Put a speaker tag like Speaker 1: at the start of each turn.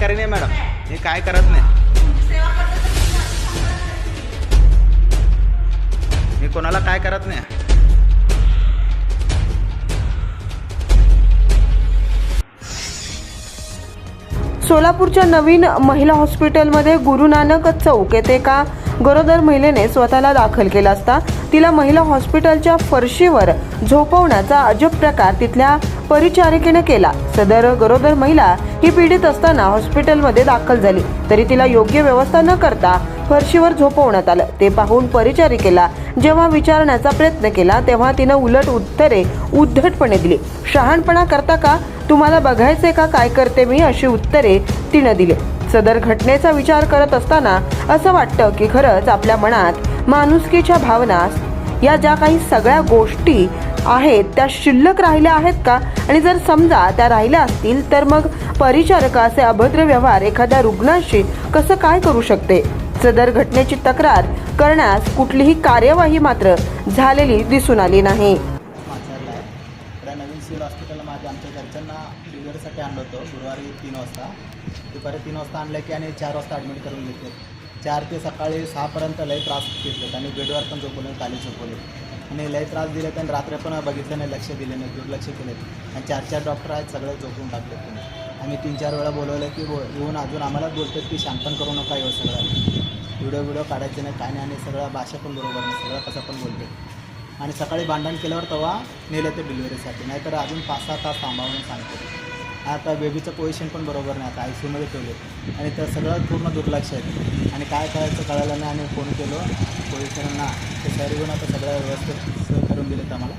Speaker 1: Madam. हे काय करत नाही. मी कोणाला काय करत नाही.
Speaker 2: सोलापूरच्या नवीन महिला हॉस्पिटलमध्ये गुरु नानक चौक येथे एका गरोदर महिलेने स्वतःला दाखल केला असता तिला महिला हॉस्पिटलच्या फरशीवर झोपवण्याचा अजब प्रकार तिथल्या परिचारिकेने केला. सदर गरोदर महिला ही पीडित असताना हॉस्पिटलमध्ये दाखल झाली. तरी तिला योग्य व्यवस्था न करता फरशीवर झोपवण्यात आलं. ते पाहून परिचारिकेला जेव्हा विचारण्याचा प्रयत्न केला तेव्हा तिनं उलट उत्तरे उद्धटपणे दिली. शहाणपणा करता का? तुम्हाला बघायचंय का काय करते मी? अशी उत्तरे तिनं दिली. सदर घटनेचा विचार करत असताना असं वाटतं की खरंच आपल्या मनात माणुसकीच्या भावना या ज्या काही सगळ्या गोष्टी आहेत त्या शिल्लक राहिल्या आहेत का? आणि जर समजा त्या राहिल्या असतील तर मग परिचारका असे अभद्र व्यवहार एखाद्या रुग्णाशी कसं काय करू शकते? सदर घटनेची तक्रार करण्यास कुठलीही कार्यवाही मात्र झालेली दिसून आली नाही.
Speaker 3: नवीन सिव्हिल हॉस्पिटलला माझ्या आमच्या घरच्यांना डिलिव्हरीसाठी आणलं होतं. गुरुवारी तीन वाजता. दुपारी तीन वाजता आणलं की आणि चार वाजता ॲडमिट करून घेतले. चार ते सकाळी सहापर्यंत लय त्रास घेतलेत आणि बेडवर पण झोपवले खाली झोपवले आणि लय त्रास दिले आणि रात्री पण बघितलं नाही लक्ष दिले नाही दुर्लक्ष केले. आणि चार चार डॉक्टर आहेत सगळे झोपून टाकले तुम्ही आम्ही तीन चार वेळा बोलवलं की बो येऊन अजून आम्हालाच बोलतात की शांतन करू नका येऊ सगळं. व्हिडिओ व्हिडिओ काढायचे नाही काय नाही. आणि सगळं भाषा पण बरोबर नाही सगळं कसं पण बोलते. आणि सकाळी भांडण केल्यावर तेव्हा नेलं ते डिलिव्हरीसाठी नाहीतर अजून पाच सहा तास थांबावून सांगते. आता बेबीचं पोझिशन पण बरोबर नाही आता आय सी यूमध्ये ठेवले. आणि तर सगळं पूर्ण दुर्लक्ष आहे. आणि काय करायचं कळायला नाही आम्ही फोन केलो. पोलिसांना ते सर येऊन आता सगळ्या व्यवस्थित करून दिलेत आम्हाला.